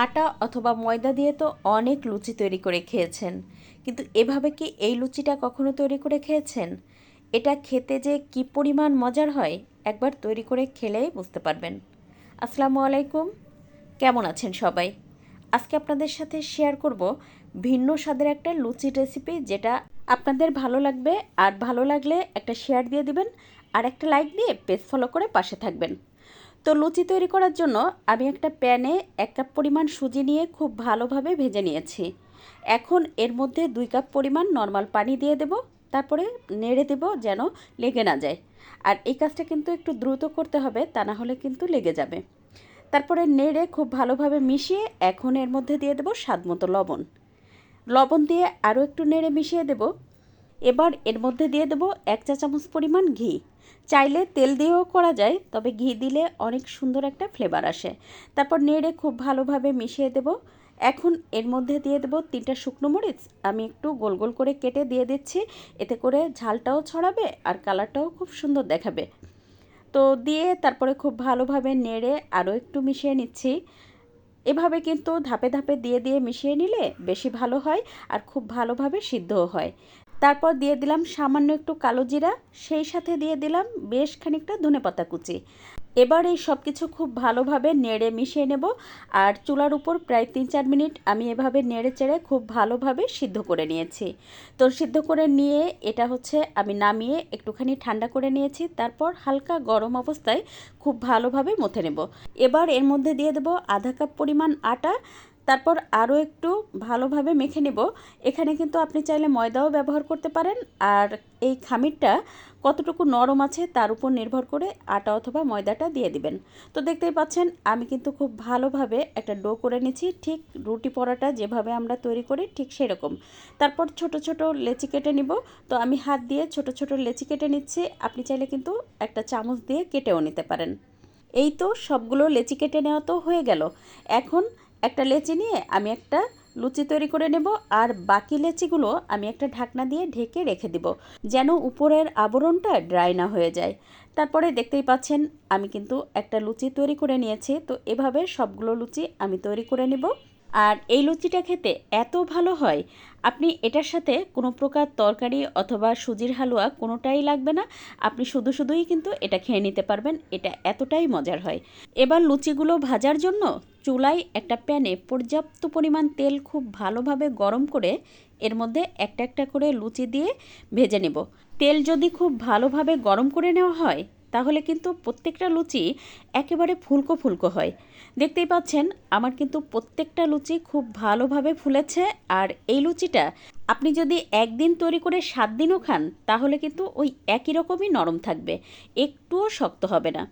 আটা অথবা ময়দা দিয়ে তো অনেক লুচি তৈরি করে খেয়েছেন। কিন্তু এভাবে কি এই লুচিটা কখনো তৈরি করে খেয়েছেন? এটা খেতে যে কি পরিমাণ মজার হয়, একবার তৈরি করে খেলেই বুঝতে পারবেন। আসসালামু আলাইকুম। কেমন আছেন সবাই? আজকে আপনাদের সাথে শেয়ার করব ভিন্ন স্বাদের একটা লুচির রেসিপি যেটা আপনাদের ভালো লাগবে, আর ভালো লাগলে একটা শেয়ার দিয়ে দিবেন, আর একটা লাইক দিয়ে পেজ ফলো করে পাশে থাকবেন। তো লুচি তৈরি করার জন্য আমি একটা প্যানে এক কাপ পরিমাণ সুজি নিয়ে খুব ভালোভাবে ভেজে নিয়েছি। এখন এর মধ্যে দুই কাপ পরিমাণ নর্মাল পানি দিয়ে দেব, তারপরে নেড়ে দেব যেন লেগে না যায়। আর এই কাজটা কিন্তু একটু দ্রুত করতে হবে, তা না হলে কিন্তু লেগে যাবে। তারপরে নেড়ে খুব ভালোভাবে মিশিয়ে এখন এর মধ্যে দিয়ে দেব স্বাদ মতো লবণ। লবণ দিয়ে আরও একটু নেড়ে মিশিয়ে দেব এবার এর মধ্যে দিয়ে দেব এক চা চামচ পরিমাণ ঘি। চাইলে তেল দিয়েও করা যায়, তবে ঘি দিলে অনেক সুন্দর একটা ফ্লেভার আসে। তারপর নেড়ে খুব ভালোভাবে মিশিয়ে দেব। এখন এর মধ্যে দিয়ে দেবো তিনটা শুকনো মরিচ। আমি একটু গোল গোল করে কেটে দিয়ে দিচ্ছি, এতে করে ঝালটাও ছড়াবে আর কালারটাও খুব সুন্দর দেখাবে। তো দিয়ে তারপরে খুব ভালোভাবে নেড়ে আরও একটু মিশিয়ে নিচ্ছি। এভাবে কিন্তু ধাপে ধাপে দিয়ে দিয়ে মিশিয়ে নিলে বেশি ভালো হয় আর খুব ভালোভাবে সিদ্ধও হয়। তারপর দিয়ে দিলাম সামান্য একটু কালো জিরা, সেই সাথে দিয়ে দিলাম বেশ খানিকটা ধনেপাতা কুচি। এবার এই সব কিছু খুব ভালোভাবে নেড়ে মিশিয়ে নেব আর চুলার উপর প্রায় তিন চার মিনিট আমি এভাবে নেড়ে চেড়ে খুব ভালোভাবে সিদ্ধ করে নিয়েছি। তো সিদ্ধ করে নিয়ে এটা হচ্ছে আমি নামিয়ে একটুখানি ঠান্ডা করে নিয়েছি, তারপর হালকা গরম অবস্থায় খুব ভালোভাবে মথে নেব। এবার এর মধ্যে দিয়ে দেব আধা কাপ পরিমাণ আটা তারপর আরও একটু ভালোভাবে মেখে নেব। এখানে কিন্তু আপনি চাইলে ময়দাও ব্যবহার করতে পারেন। আর এই খামিরটা কতটুকু নরম আছে তার উপর নির্ভর করে আটা অথবা ময়দাটা দিয়ে দিবেন। তো দেখতেই পাচ্ছেন, আমি কিন্তু খুব ভালোভাবে একটা ডো করে নিচ্ছি ঠিক রুটি পরাটা যেভাবে আমরা তৈরি করি ঠিক সেরকম। তারপর ছোট ছোট লেচি কেটে নিব। তো আমি হাত দিয়ে ছোট ছোট লেচি কেটে নিচ্ছি। আপনি চাইলে কিন্তু একটা চামচ দিয়ে কেটেও নিতে পারেন। এই তো সবগুলো লেচি কেটে নেওয়া তো হয়ে গেল। এখন একটা লেচি নিয়ে আমি একটা লুচি তৈরি করে নেব আর বাকি লেচিগুলো আমি একটা ঢাকনা দিয়ে ঢেকে রেখে দিব যেন উপরের আবরণটা ড্রাই না হয়ে যায়। তারপরে দেখতেই পাচ্ছেন আমি কিন্তু একটা লুচি তৈরি করে নিয়েছি, তো এভাবে সবগুলো লুচি আমি তৈরি করে নেব। আর এই লুচিটা খেতে এত ভালো হয়, আপনি এটার সাথে কোনো প্রকার তরকারি অথবা সুজির হালুয়া কোনোটাই লাগবে না। আপনি শুধু শুধুই কিন্তু এটা খেয়ে নিতে পারবেন, এটা এতটাই মজার হয়। এবার লুচিগুলো ভাজার জন্য চুলায় একটা প্যানে পর্যাপ্ত পরিমাণ তেল খুব ভালোভাবে গরম করে এর মধ্যে একটা একটা করে লুচি দিয়ে ভেজে নেব। তেল যদি খুব ভালোভাবে গরম করে নেওয়া হয় তাহলে কিন্তু প্রত্যেকটা লুচি একেবারে ফুলকো ফুলকো হয়। দেখতেই পাচ্ছেন, আমার কিন্তু প্রত্যেকটা লুচি খুব ভালোভাবে ফুলেছে আর এই লুচিটা আপনি যদি একদিন তৈরি করে সাত দিনও খান, তাহলে কিন্তু ওই একই রকমই নরম থাকবে, একটুও শক্ত হবে না।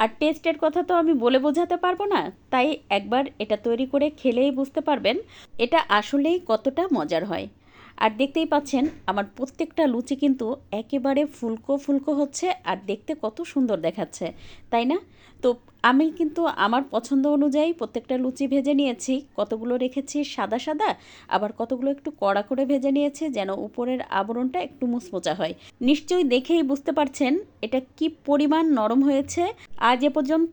আর টেস্টের কথা তো আমি বলে বোঝাতে পারব না, তাই একবার এটা তৈরি করে খেলেই বুঝতে পারবেন, এটা আসলেই কতটা মজার হয়। আর দেখতেই পাচ্ছেন, আমার প্রত্যেকটা লুচি কিন্তু একেবারে ফুলকো ফুলকো হচ্ছে আর দেখতে কত সুন্দর দেখাচ্ছে, তাই না? তো আমি কিন্তু আমার পছন্দ অনুযায়ী প্রত্যেকটা লুচি ভেজে নিয়েছি, কতগুলো রেখেছি সাদা সাদা, আবার কতগুলো একটু কড়া করে ভেজে নিয়েছি যেন উপরের আবরণটা একটু মুচমোচা হয়। নিশ্চয়ই দেখেই বুঝতে পারছেন এটা কি পরিমাণ নরম হয়েছে। আজ এ পর্যন্ত,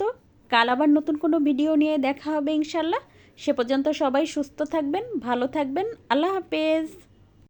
কাল আবার নতুন কোনো ভিডিও নিয়ে দেখা হবে ইনশাল্লাহ। সে পর্যন্ত সবাই সুস্থ থাকবেন, ভালো থাকবেন, আল্লাহ হাফেজ।